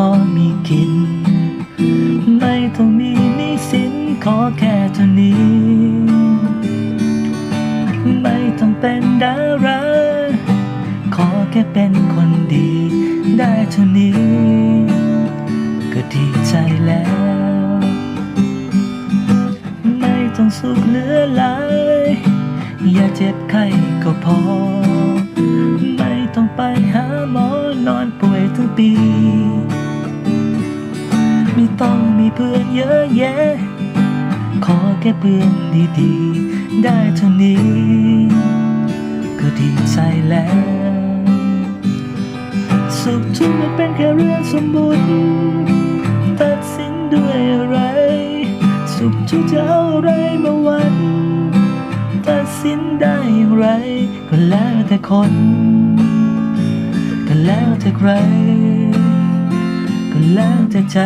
พอมีกิน ไม่ต้องมีนี้สินขอแค่เท่านี้ ไม่ต้องเป็นดาราขอแค่เป็นคนดี ได้เท่านี้ ก็ดีใจแล้ว ไม่ต้องสุขเหลือหลายอย่าเจ็บไข้ก็พอ ไม่ต้องไปหาหมอนอนป่วยทั้งปี อนเยอะแยะ ขอแค่เพื่อนดีๆ ได้เท่านี้ ก็ดีใจแล้ว สุขทุกข์มันเป็นแค่เรื่องสมบูรณ์ตัดสินด้วยอะไร สุขทุกข์จะเอาอะไรมาวัดตัดสินได้อย่างไร ก็แล้วแต่คน ก็แล้วแต่ใคร ก็แล้วแต่ใจ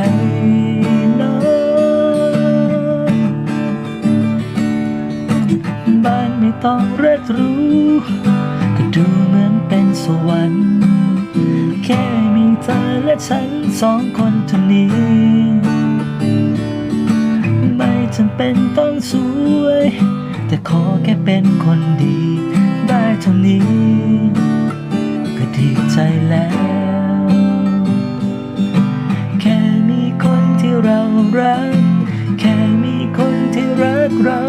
ต้องเรียกรู้ก็ดูเหมือนเป็นสวรรค์ แค่มีเธอและฉันสองคนเท่านี้ ไม่จำเป็นต้องสวย แต่ขอแค่เป็นคนดี ได้เท่านี้ ก็ดีใจแล้ว แค่มีคนที่เรารัก แค่มีคนที่รักเรา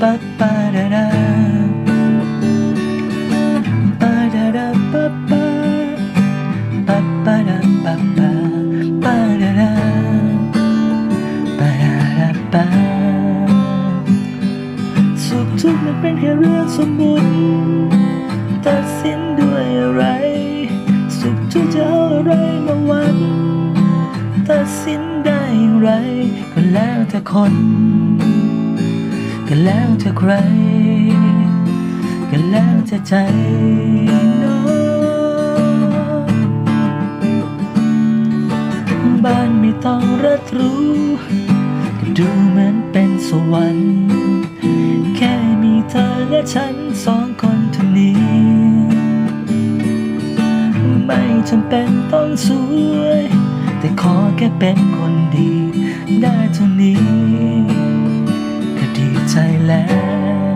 ปะปปะดะดะปะดะดะปะปะปะปะดะปะปะปะดะดะปะดะดะปะสุขทุกข์มันเป็นแค่เรื่องสมมุติตัดสินด้วยอะไร สุขทุกข์จะเอาอะไรมาวัดตัดสินได้อย่างไร ก็แล้วแต่คน ก็แล้วแต่ใคร ก็แล้วแต่ใจเนาะบ้านไม่ต้องรัดรู้ก็ดูเหมือนเป็นสวรรค์ แค่มีเธอและฉันสองคนเท่านี้ ไม่จำเป็นต้องสวย แต่ขอแค่เป็นคนดี ได้เท่านี้ ใจแล้ว